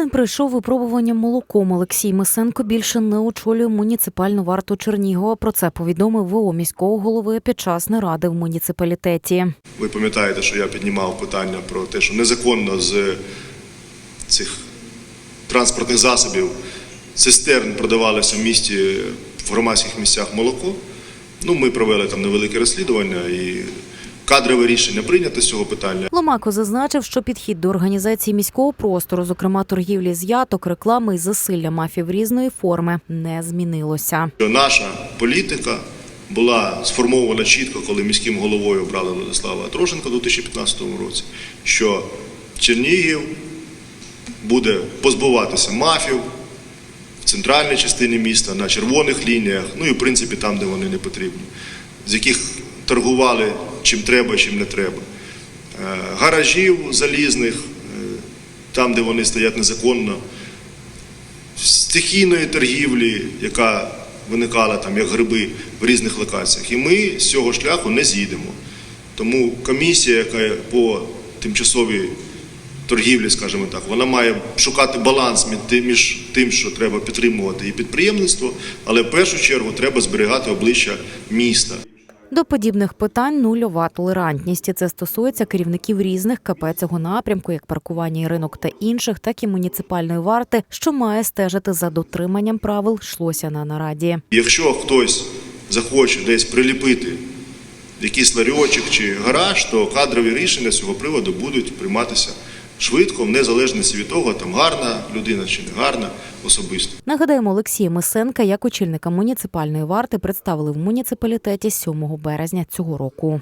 Складним пройшов випробування молоком. Олексій Мисенко більше не очолює муніципальну варту Чернігова. Про це повідомив ВО міського голови під час наради в муніципалітеті. Ви пам'ятаєте, що я піднімав питання про те, що незаконно з цих транспортних засобів цистерн продавалося в місті в громадських місцях молоко. Ну, ми провели там невелике розслідування і кадрове рішення прийнято з цього питання. Ломако зазначив, що підхід до організації міського простору, зокрема торгівлі з яток, реклами і засилля мафів різної форми, не змінилося. Наша політика була сформована чітко, коли міським головою обрали Владислава Трошенка у 2015 році, що Чернігів буде позбуватися мафів в центральній частині міста, на червоних лініях, ну і в принципі там, де вони не потрібні, з яких торгували чим треба, чим не треба. Е, Гаражів залізних, е, там, де вони стоять незаконно, стихійної торгівлі, яка виникала там як гриби в різних локаціях. І ми з цього шляху не з'їдемо. Тому комісія, яка по тимчасовій торгівлі, скажімо так, вона має шукати баланс між тим- що треба підтримувати і підприємництво, але в першу чергу треба зберігати обличчя міста. До подібних питань нульова толерантність. Це стосується керівників різних КП цього напрямку, як паркування і ринок та інших, так і муніципальної варти, що має стежити за дотриманням правил, йшлося на нараді. Якщо хтось захоче десь приліпити якийсь ларьочок чи гараж, то кадрові рішення з цього приводу будуть прийматися швидко, в незалежності від того, там гарна людина чи не гарна особисто. Нагадаємо, Олексія Мисенка як очільника муніципальної варти представили в муніципалітеті 7 березня цього року.